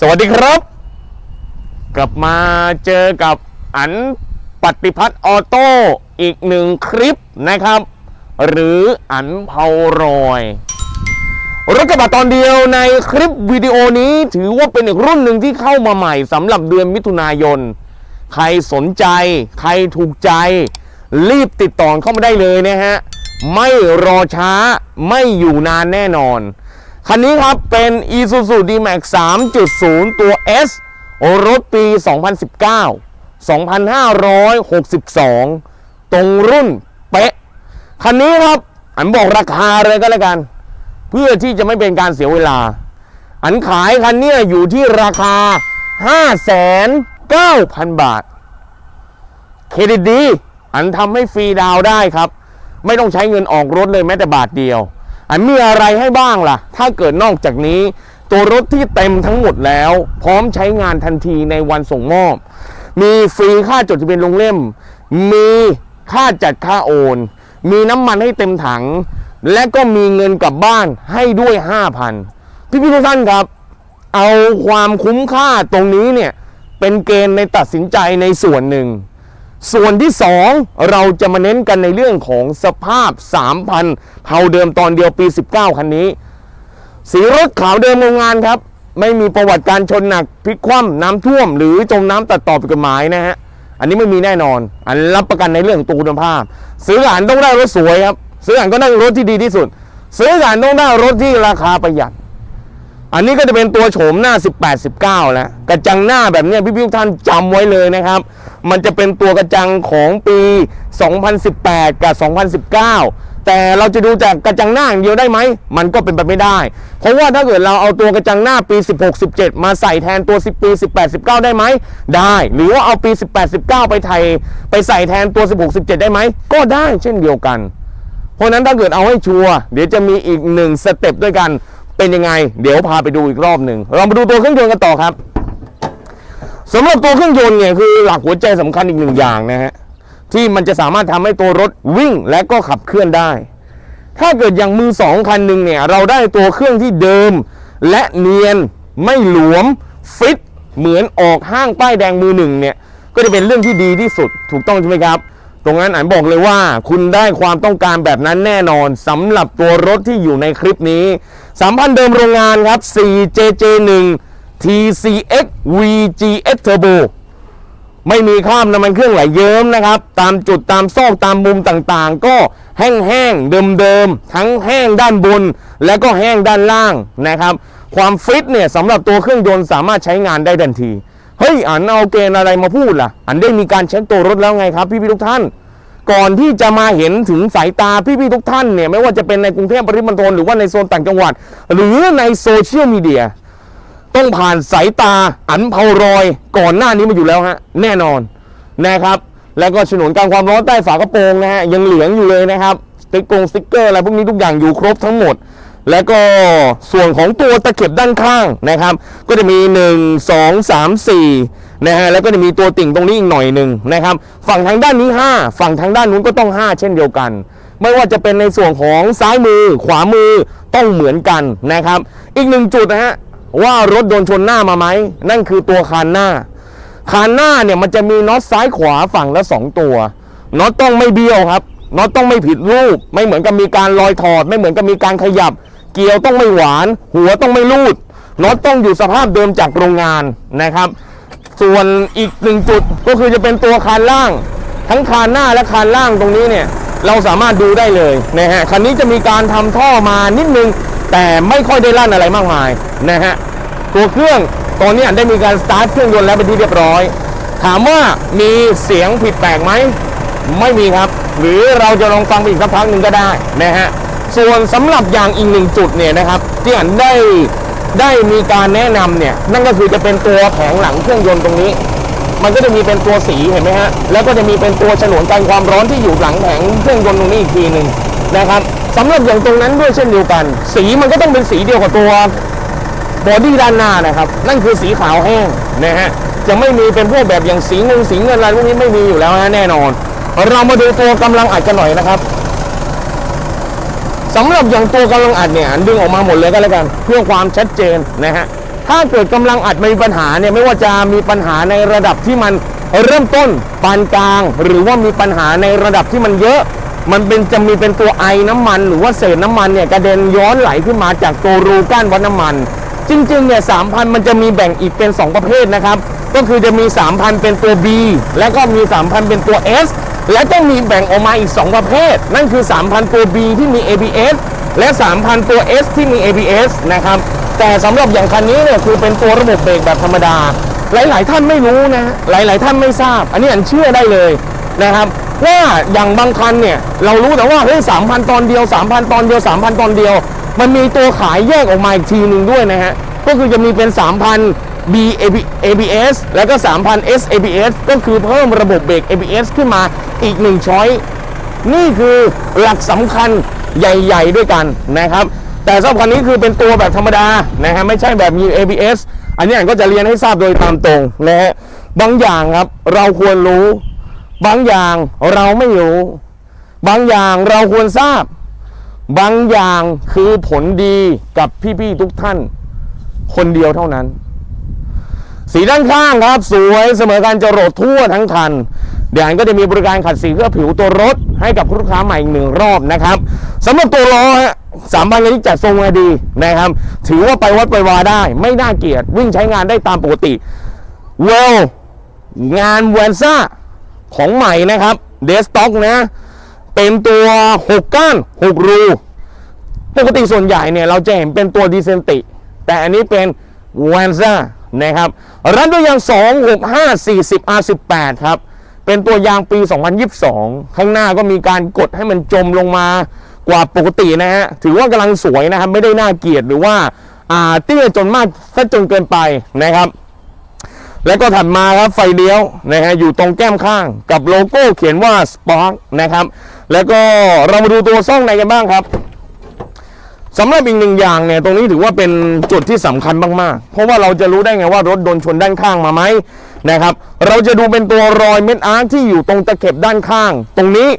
สวัสดีครับ กลับมาเจอกับอันปฏิพัฒน์ออโต้อีกหนึ่งคลิปนะครับ หรืออันเผารอยรถกระบะตอนเดียวในคลิปวิดีโอนี้ถือว่าเป็นอีกรุ่นหนึ่งที่เข้ามาใหม่สำหรับเดือนมิถุนายน ใครสนใจ ใครถูกใจ รีบติดต่อเข้ามาได้เลยนะฮะ ไม่รอช้าไม่อยู่นานแน่นอน คันนี้ครับเป็น Isuzu D-Max 3.0 ตัว S รถปี 2019 2562 ตรงรุ่นเป๊ะ คันนี้ครับอันบอกราคาเลยก็แล้วกัน เพื่อที่จะไม่เป็นการเสียเวลา อันขายคันเนี้ยอยู่ที่ราคา 5,900 บาท เครดิตดี อันทำให้ฟรีดาวได้ครับ ไม่ต้องใช้เงินออกรถเลยแม้แต่บาทเดียว อันมีอะไรให้บ้างล่ะ ถ้าเกิดนอกจากนี้ ตัวรถที่เต็มทั้งหมดแล้ว พร้อมใช้งานทันทีในวันส่งมอบ มีฟรีค่าจดทะเบียนลงเล่ม มีค่าจัดค่าโอน มีน้ำมันให้เต็มถัง และก็มีเงินกลับบ้านให้ด้วย 5,000 พี่พี่ทุกท่านครับ เอาความคุ้มค่าตรงนี้เนี่ยเป็นเกณฑ์ในตัดสินใจในส่วนหนึ่ง ส่วนที่ 2 เราจะมาเน้นกันในเรื่องของสภาพ 3,000เผาเดิมตอนเดียวปี 19 คันนี้ สีรถขาวเดิมโรงงานครับ ไม่มีประวัติการชนหนักพลิกคว่ำน้ำท่วม หรือจมน้ำตัดต่อผิดกฎหมายนะฮะ อันนี้ไม่มีแน่นอน อันรับประกันในเรื่องตัวคุณภาพ ซื้อหลานต้องได้รถสวยครับ ซื้อหลานก็ได้รถที่ดีที่สุด ซื้อหลานต้องได้รถที่ราคาประหยัด อันนี้ก็จะเป็นตัวโฉมหน้า 18 19 แล้ว กระจังหน้าแบบนี้พี่ๆทุกท่านจำไว้เลยนะครับ มันจะเป็นตัวกระจังของปี 2018 กับ 2019 แต่เราจะดูจากกระจังหน้าอย่างเดียวได้ไหม มันก็เป็นไปไม่ได้ เพราะว่าถ้าเกิดเราเอาตัวกระจังหน้าปี 16 17 มาใส่แทนตัว 10 ปี 18 19 ได้ไหม ได้ หรือว่าเอาปี 18 19 ไปไทย ไปใส่แทนตัว 16 17 ได้ไหม ก็ได้เช่นเดียวกัน เพราะนั้นถ้าเกิดเอาให้ชัวร์เดี๋ยวจะมีอีกหนึ่งสเต็ปด้วยกัน เป็นยังไง เดี๋ยวพาไปดูอีกรอบหนึ่งเรามาดูตัวเครื่องยนต์กันต่อครับสำหรับตัวเครื่องยนต์เนี่ยคือหลักหัวใจสำคัญอีกหนึ่งอย่างนะฮะที่มันจะสามารถทำให้ตัวรถวิ่งและก็ขับเคลื่อนได้ ถ้าเกิดอย่างมือสองคันหนึ่งเนี่ยเราได้ตัวเครื่องที่เดิม และเนียนไม่หลวมฟิตเหมือนออกห้างป้ายแดงมือหนึ่งเนี่ยก็จะเป็นเรื่องที่ดีที่สุดถูกต้องใช่ไหมครับ ตรงนั้นอันบอกเลยว่าคุณได้ความต้องการแบบนั้นแน่นอนสำหรับตัวรถที่อยู่ในคลิปนี้ สามพันเดิมโรงงานครับ 4JJ1 TCX VGX Turbo ไม่มีข้ามน้ำมันเครื่องไหลเยิ้มนะครับ ตามจุดตามซอกตามมุมต่างๆ ก็แห้งๆเดิมๆ ทั้งแห้งด้านบน และก็แห้งด้านล่างนะครับ ความฟิตเนี่ยสำหรับตัวเครื่องยนต์สามารถใช้งานได้ทันที เฮ้ยอันเอาเกณฑ์อะไรมาพูดล่ะ อันได้มีการเช็คตัวรถแล้วไงครับพี่ๆทุกท่าน ก่อนที่จะมาเห็นถึงสายตาพี่ๆทุกท่านเนี่ยไม่ว่าจะเป็นในกรุงเทพปริมณฑลหรือว่าในโซนต่างจังหวัด หรือในโซเชียลมีเดียต้องผ่านสายตาอันเผารอยก่อนหน้านี้มาอยู่แล้วฮะแน่นอนนะครับแล้วก็ฉนวนการความร้อนใต้ฝากระโปรงนะฮะยังเหลืองอยู่เลยนะครับสติ๊กกงสติ๊กเกอร์อะไรพวกนี้ทุกอย่างอยู่ครบทั้งหมด แล้วก็ส่วนของตัวตะเข็บด้านข้างนะครับ ก็จะมี 1 2 3 4 นะฮะแล้วก็จะมีตัวติ่งตรงนี้อีกหน่อยหนึ่งนะครับ ฝั่งทางด้านนี้ 5 ฝั่งทางด้านนู้นก็ต้อง 5 เช่นเดียวกัน ไม่ว่าจะเป็นในส่วนของซ้ายมือ ขวามือต้องเหมือนกันนะครับ อีกหนึ่งจุดนะฮะว่ารถโดนชนหน้ามาไหมนั่นคือตัวคานหน้า คานหน้าเนี่ยมันจะมีน็อตซ้ายขวาฝั่งละสองตัวน็อตต้องไม่เบี้ยวครับน็อตต้องไม่ผิดรูป ไม่เหมือนกับมีการลอยถอด ไม่เหมือนกับมีการขยับ เกียวต้องไม่หวาน หัวต้องไม่ลูดน็อตต้องอยู่สภาพเดิมจากโรงงานนะครับ ส่วนอีกหนึ่งจุดก็คือจะเป็นตัวคานล่าง ทั้งคานหน้าและคานล่างตรงนี้เนี่ยเราสามารถดูได้เลยนะฮะคันนี้จะมีการทำท่อมานิดนึง แต่ไม่ค่อยได้ลั่นอะไรมากมายนะฮะตัวเครื่องตอนนี้ได้มีการสตาร์ทเครื่องยนต์แล้วเป็นที่เรียบร้อย ถามว่ามีเสียงผิดแปลกไหมไม่มีครับ หรือเราจะลองฟังไปอีกสักพักหนึ่งก็ได้นะฮะส่วนสำหรับอย่างอีกหนึ่งจุดเนี่ยนะครับที่อันได้ ได้มีการแนะนำเนี่ยนั่นก็คือจะเป็นตัวแผงหลังเครื่องยนต์ตรงนี้ มันก็จะมีเป็นตัวสีเห็นไหมฮะแล้วก็จะมีเป็นตัวฉนวนกันความร้อนที่อยู่หลังแผงเครื่องยนต์ตรงนี้อีกทีหนึ่งนะครับสำหรับอย่างตรงนั้นด้วยเช่นเดียวกัน สีมันก็ต้องเป็นสีเดียวกับตัวบอดี้ด้านหน้านะครับ นั่นคือสีขาวแห้งนะฮะจะไม่มีเป็นพวกแบบอย่างสีเงินสีเงินอะไรพวกนี้ไม่มีอยู่แล้วนะแน่นอน เรามาดูตัวกำลังอัดกันหน่อยนะครับ สำหรับอย่างตัวกำลังอัดเนี่ยดึงออกมาหมดเลยก็แล้วกัน เพื่อความชัดเจนนะฮะถ้าเกิดกำลังอัดมีปัญหาเนี่ยไม่ว่าจะมีปัญหาในระดับที่มันเริ่มต้นปานกลาง หรือว่ามีปัญหาในระดับที่มันเยอะ มันเป็นจะมีเป็นตัวไอน้ำมัน หรือว่าเศษน้ำมันเนี่ยกระเด็นย้อนไหลขึ้นมาจากตัวรูก้านวัดน้ำมัน จริงๆเนี่ยสามพันมันจะมีแบ่งอีกเป็น 2 ประเภทนะครับ ก็คือจะมี 3,000 เป็นตัว B และก็มี 3,000 เป็นตัว S และต้องมีแบ่งออกมาอีก 2 ประเภท นั่นคือ 3,000 ตัว B ที่มี ABS และ 3,000 ตัว S ที่มี ABS นะครับ แต่สำหรับอย่างคันนี้เนี่ยคือเป็นตัวระบบเบรกแบบธรรมดา หลาย ๆ ท่านไม่รู้นะ หลาย ๆ ท่านไม่ทราบ อันนี้อันเชื่อได้เลยนะครับว่าอย่างบางคันเนี่ยเรารู้แต่ว่าเฮ้ย3,000ตอนเดียว 3,000 ตอนเดียว 3,000 ตอนเดียว มันมีตัวขายแยกออกมาอีกทีหนึ่งด้วยนะฮะก็คือจะมีเป็น 3,000 B ABS แล้วก็ 3,000 S ABS ก็คือเพิ่มระบบเบรก ABS ขึ้นมาอีกหนึ่งช้อยนี่คือหลักสำคัญใหญ่ ๆ ด้วยกันนะครับ แต่สำหรับคันนี้คือเป็นตัวแบบธรรมดานะฮะไม่ใช่แบบมี ABS อันนี้อันก็จะเรียนให้ทราบโดยตามตรงนะฮะบางอย่างครับเราควรรู้ บางอย่างเราไม่รู้ บางอย่างเราควรทราบ บางอย่างคือผลดีกับพี่ ๆ ทุกท่าน คนเดียวเท่านั้น สีด้านข้างครับ สวยเสมอการจรดทั่วทั้งคันเดี๋ยวอันก็จะมีบริการขัดสีเคลือผิวตัวรถให้กับลูกค้าใหม่อีกหนึ่งรอบนะครับสำหรับตัวล้อฮะสามพันนี้จัดทรงมาดีนะครับ ถือว่าไปวัดไปวาได้ ไม่น่าเกลียดวิ่งใช้งานได้ตามปกติเวลงานแวนซ่าของใหม่นะครับเดสต็อกนะ เป็นตัว6ก้าน6รู ปกติส่วนใหญ่เนี่ยเราจะเห็นเป็นตัวดีเซนติ แต่อันนี้เป็นแวนซ่านะครับรันด้วยยาง 265 40 R18 ครับ เป็นตัวยางปี 2022 ข้างหน้าก็มีการกดให้มันจมลงมากว่าปกตินะฮะ ถือว่ากำลังสวยนะครับ ไม่ได้น่าเกียดหรือว่าอ่าเตี้ยจนมากซะจนเกินไปนะครับ แล้วก็ถัดมาครับไฟเลี้ยวนะฮะอยู่ตรงแก้มข้างกับโลโก้เขียนว่า Spark นะครับ แล้วก็เรามาดูตัวซ่องในกันบ้างครับ สำหรับอีกหนึ่งอย่างเนี่ยตรงนี้ถือว่าเป็นจุดที่สำคัญมากๆ เพราะว่าเราจะรู้ได้ไงว่ารถโดนชนด้านข้างมาไหมนะครับ เราจะดูเป็นตัวรอยเม็ดอาร์ที่อยู่ตรงตะเข็บด้านข้าง ตรงนี้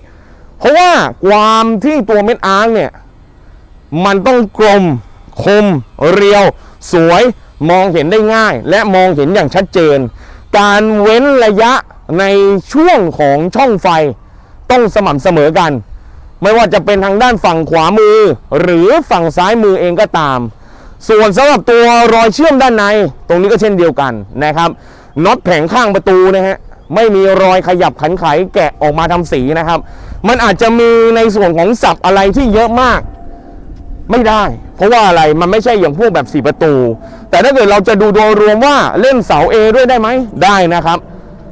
เพราะว่าความที่ตัวเม็ดอาร์เนี่ยมันต้องกลมคม เรียว สวยมองเห็นได้ง่าย และมองเห็นอย่างชัดเจน การเว้นระยะในช่วงของช่องไฟ ต้องสม่ำเสมอกัน ไม่ว่าจะเป็นทางด้านฝั่งขวามือ หรือฝั่งซ้ายมือเองก็ตาม ส่วนสำหรับตัวรอยเชื่อมด้านใน ตรงนี้ก็เช่นเดียวกันนะครับน็อตแผงข้างประตูนะฮะไม่มีรอยขยับขันไขแกะออกมาทำสีนะครับ มันอาจจะมีในส่วนของสับอะไรที่เยอะมาก ไม่ได้ เพราะว่าอะไรมันไม่ใช่อย่างพวกแบบสี่ประตู แต่ถ้าเกิดเราจะดูโดยรวมว่าเล่นเสา A ด้วยได้ไหมได้นะครับ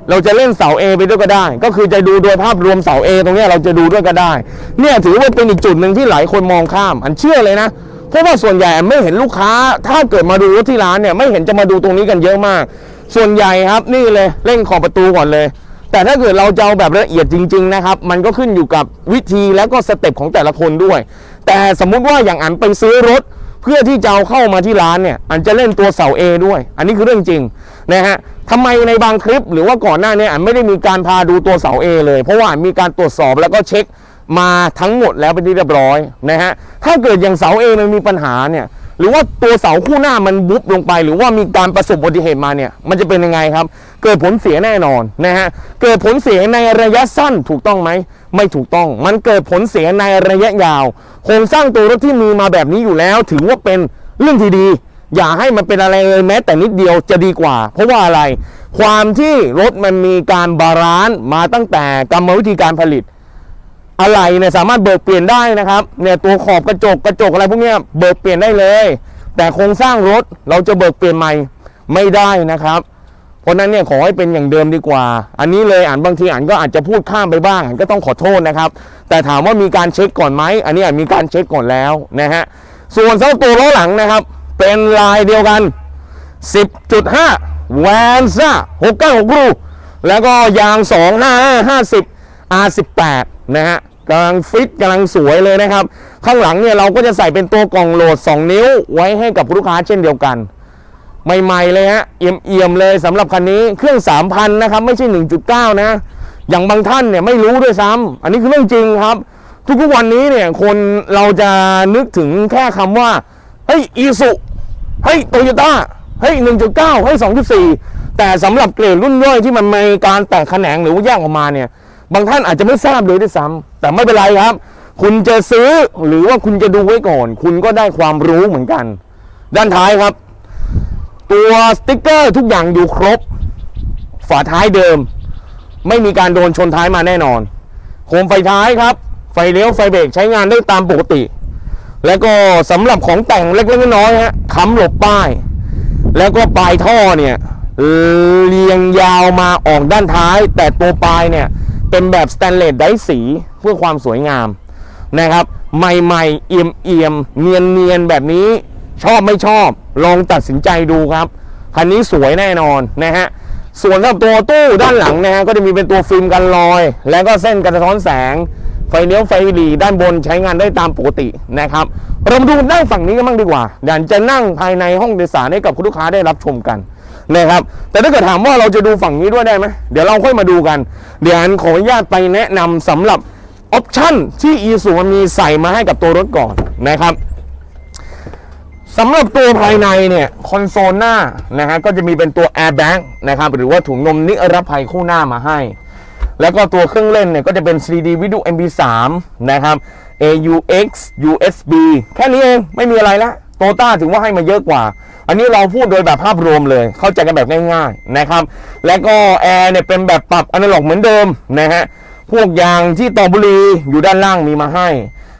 เราจะเล่นเสา A ไปด้วยก็ได้ ก็คือจะดูโดยภาพรวมเสา A ตรงนี้เราจะดูด้วยก็ได้ เนี่ยถือว่าเป็นอีกจุดหนึ่งที่หลายคนมองข้าม อันเชื่อเลยนะ เพราะว่าส่วนใหญ่ไม่เห็นลูกค้า ถ้าเกิดมาดูรถที่ร้านเนี่ยไม่เห็นจะมาดูตรงนี้กันเยอะมาก ส่วนใหญ่ครับนี่เลยเร่งขอบประตูก่อนเลย แต่ถ้าเกิดเราจะเอาแบบละเอียดจริง ๆนะครับ มันก็ขึ้นอยู่กับวิธีแล้วก็สเต็ปของแต่ละคนด้วย แต่สมมุติว่าอย่างอันไปซื้อรถ เพื่อที่จะเอาเข้ามาที่ร้านเนี่ย อันจะเล่นตัวเสา A ด้วย อันนี้คือเรื่องจริง นะฮะทำไมในบางคลิปหรือว่าก่อนหน้าเนี้ไม่ได้มีการพาดูตัวเสา A เลย เพราะว่ามีการตรวจสอบแล้วก็เช็คมาทั้งหมดแล้วเป็นที่เรียบร้อยนะฮะถ้าเกิดอย่างเสา A มันมีปัญหาเนี่ยหรือว่าตัวเสาคู่หน้ามันบุบลงไป หรือว่ามีการประสบอุบัติเหตุมาเนี่ยมันจะเป็นยังไงครับ เกิดผลเสียแน่นอนนะฮะเกิดผลเสียในระยะสั้นถูกต้องไหมไม่ถูกต้อง มันเกิดผลเสียในระยะยาวโครงสร้างตัวรถที่มีมาแบบนี้อยู่แล้ว ถือว่าเป็นเรื่องที่ดี อย่าให้มันเป็นอะไรเลยแม้แต่นิดเดียวจะดีกว่า เพราะว่าอะไร ความที่รถมันมีการบาลานซ์มาตั้งแต่กรรมวิธีการผลิต อะไรเนี่ยสามารถเบิกเปลี่ยนได้นะครับเนี่ยตัวขอบกระจกกระจกอะไรพวกเนี้ยเบิกเปลี่ยนได้เลย แต่โครงสร้างรถเราจะเบิกเปลี่ยนใหม่ไม่ได้นะครับเพราะนั้นเนี่ยขอให้เป็นอย่างเดิมดีกว่า อันนี้เลยอ่านบางทีอ่านก็อาจจะพูดข้ามไปบ้างก็ต้องขอโทษนะครับ แต่ถามว่ามีการเช็คก่อนไหม อันนี้มีการเช็คก่อนแล้วนะฮะ ส่วนเสำหรับตัวล้อหลังนะครับ เป็นลายเดียวกัน 10.5 แวนซ่า696รูแล้วก็ยาง 2550 R18 นะฮะกำลังฟิตกำลังสวยเลยนะครับ ข้างหลังเนี่ยเราก็จะใส่เป็นตัวกล่องโหลด 2 นิ้วไว้ให้กับลูกค้าเช่นเดียวกัน ใหม่ๆเลยฮะเอี่ยมๆเลยสำหรับคันนี้เครื่อง 3,000 นะครับ ไม่ใช่ 1.9 นะ อย่างบางท่านเนี่ยไม่รู้ด้วยซ้ำอันนี้คือเรื่องจริงครับ ทุกๆวันนี้เนี่ยคนเราจะนึกถึงแค่คำว่าเฮ้ยอีสุ เฮ้ยโตโยต้าเฮ้ย1.9เฮ้ย2.4แต่สำหรับเกรดรุ่นย่อยที่มันมีการแตกแขนงหรือว่าแยกออกมาเนี่ย บางท่านอาจจะไม่ทราบเลยด้วยซ้ำแต่ไม่เป็นไรครับ คุณจะซื้อหรือว่าคุณจะดูไว้ก่อน คุณก็ได้ความรู้เหมือนกัน ด้านท้ายครับ ตัวสติ๊กเกอร์ทุกอย่างอยู่ครบ ฝาท้ายเดิม ไม่มีการโดนชนท้ายมาแน่นอน โคมไฟท้ายครับ ไฟเลี้ยวไฟเบรกใช้งานได้ตามปกติ แล้วก็สำหรับของแต่งเล็กๆน้อยๆฮะค้ำหลบป้าย แล้วก็ปลายท่อเนี่ยเรียงยาวมาออกด้านท้าย แต่ตัวปลายเนี่ยเป็นแบบสแตนเลสไดสีเพื่อความสวยงามนะครับ ใหม่ๆ เอี่ยมเอี่ยมเนียนเนียนแบบนี้ชอบไม่ชอบลองตัดสินใจดูครับคันนี้สวยแน่นอนนะฮะส่วนสำหรับตัวตู้ด้านหลังนะฮะก็จะมีเป็นตัวฟิล์มกันรอย และก็เส้นกันสะท้อนแสง ไฟเลี้ยวไฟหลีด้านบนใช้งานได้ตามปกตินะครับ เรามาดูด้านฝั่งนี้กันบ้างดีกว่าเดี๋ยวจะนั่งภายในห้องโดยสารให้กับคุณลูกค้าได้รับชมกันนะครับ แต่ถ้าเกิดถามว่าเราจะดูฝั่งนี้ด้วยได้ไหมเดี๋ยวเราค่อยมาดูกัน เดี๋ยวขออนุญาตไปแนะนำสำหรับออปชั่นที่ e s u มันมีใส่มาให้กับตัวรถก่อนนะครับสำหรับตัวภายในเนี่ยคอนโซลหน้านะฮะก็จะมีเป็นตัว airbag นะครับหรือว่าถุงลมนิรภัยคู่หน้ามาให้ แล้วก็ตัวเครื่องเล่นเนี่ยก็จะเป็น 3D Video MP3 นะครับ AUX USB แค่นี้เองไม่มีอะไรละโตต้าถือว่าให้มาเยอะกว่า อันนี้เราพูดโดยแบบภาพรวมเลย เข้าใจกันแบบง่ายๆนะครับ แล้วก็แอร์เนี่ยเป็นแบบปรับอนาล็อกเหมือนเดิมนะฮะ พวกยางที่ต่อบุรีอยู่ด้านล่างมีมาให้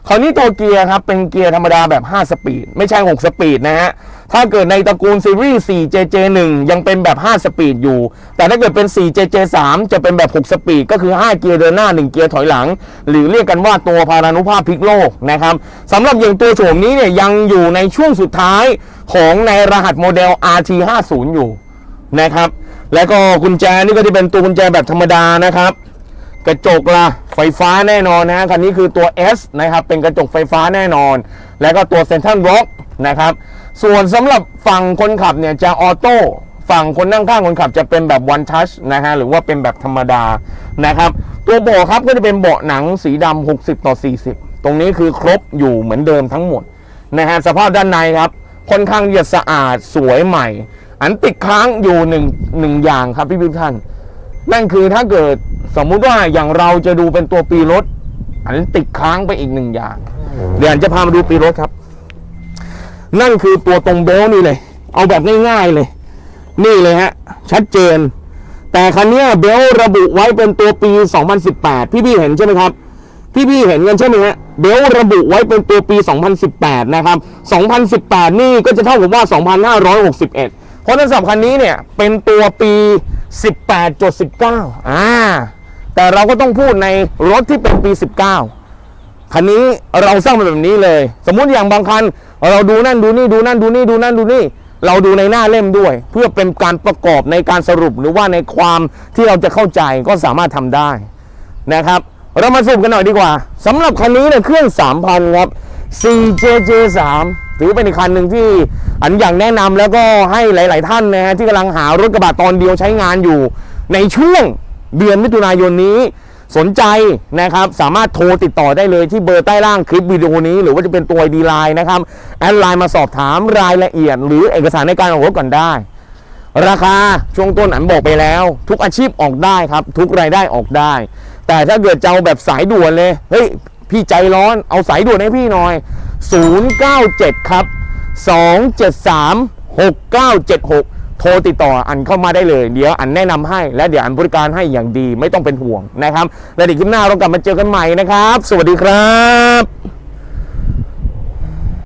คราวนี้ตัวเกียร์ครับเป็นเกียร์ธรรมดาแบบ 5 สปีด ไม่ใช่ 6 สปีดนะฮะ ถ้าเกิดในตระกูลซีรีส์ 4JJ1 ยังเป็นแบบ 5 สปีดอยู่ แต่ถ้าเกิดเป็น 4JJ3 จะเป็นแบบ 6 สปีด ก็คือ 5 เกียร์เดินหน้า 1 เกียร์ถอยหลัง หรือเรียกกันว่าตัวพารานุภาพพลิกโลกนะครับสำหรับอย่างตัวโฉมนี้เนี่ยยังอยู่ในช่วงสุดท้ายของในรหัสโมเดล RT50 อยู่นะครับ แล้วก็กุญแจนี่ก็จะเป็นตัวกุญแจแบบธรรมดานะครับ กระจกละไฟฟ้าแน่นอนนะฮะคันนี้คือตัว S นะครับเป็นกระจกไฟฟ้าแน่นอน แล้วก็ตัวเซนทรัลบล็อกนะครับ ส่วนสำหรับฝั่งคนขับเนี่ยจะออโต้ฝั่งคนนั่งข้างคนขับจะเป็นแบบ one touch นะฮะหรือว่าเป็นแบบธรรมดานะครับตัวเบาะครับก็จะเป็นเบาะหนังสีดำ60 ต่อ 40 ตรงนี้คือครบอยู่เหมือนเดิมทั้งหมดนะฮะสภาพด้านในครับ ค่อนข้างจะสะอาดสวยใหม่ อันติดค้างอยู่หนึ่งหนึ่งอย่างครับพี่พี่ท่าน นั่นคือถ้าเกิดสมมุติว่าอย่างเราจะดูเป็นตัวปีรถ อันติดค้างไปอีกหนึ่งอย่าง เดี๋ยวอันจะพามาดูปีรถครับ นั่นคือตัวตรงเบลนี่เลย เอาแบบง่ายๆเลย นี่เลยฮะ ชัดเจน แต่คันนี้เบลระบุไว้เป็นตัวปี 2018 พี่พี่ๆเห็นใช่ไหมครับ พี่พี่ๆเห็นกันใช่ไหมฮะ เบลระบุไว้เป็นตัวปี 2018 นะครับ 2018 นี่ก็จะเท่ากับว่า 2561 เพราะฉะนั้นสำหรับคันนี้เนี่ยเป็นตัวปี 18.19 อ่า แต่เราก็ต้องพูดในรถที่เป็นปี 19 คันนี้เราสร้างมาแบบนี้เลย สมมุติอย่างบางคัน เราดูนั่นดูนี่ดูนั่นดูนี่ดูนั่นดูนี่ เราดูในหน้าเล่มด้วย เพื่อเป็นการประกอบในการสรุปหรือว่าในความที่เราจะเข้าใจก็สามารถทำได้นะครับ เรามาสรุปกันหน่อยดีกว่าสำหรับคันนี้เนี่ยเครื่อง 3,000 ครับ 4JJ3 ถือเป็นอีกคันหนึ่งที่อันอย่างแนะนำแล้วก็ให้หลาย ๆ ท่านนะฮะที่กำลังหารถกระบะตอนเดียวใช้งานอยู่ ในช่วงเดือนมิถุนายนนี้ สนใจนะครับสามารถโทรติดต่อได้เลยที่เบอร์ใต้ล่างคลิปวิดีโอนี้ หรือว่าจะเป็นตัวดีไลน์นะครับแอดไลน์มาสอบถามรายละเอียด หรือเอกสารในการออกรถก่อนได้ ราคาช่วงต้นอันบอกไปแล้ว ทุกอาชีพออกได้ครับ ทุกรายได้ออกได้ แต่ถ้าเกิดจะเอาแบบสายด่วนเลยเฮ้ยพี่ใจร้อนเอาสายด่วนให้พี่หน่อย 097 ครับ 273 6976 โทรติดต่ออันเข้ามาได้เลย เดี๋ยวอันแนะนำให้ และเดี๋ยวอันบริการให้อย่างดีไม่ต้องเป็นห่วงนะครับ และเดี๋ยวคลิปหน้าเรากลับมาเจอกันใหม่นะครับ สวัสดีครับ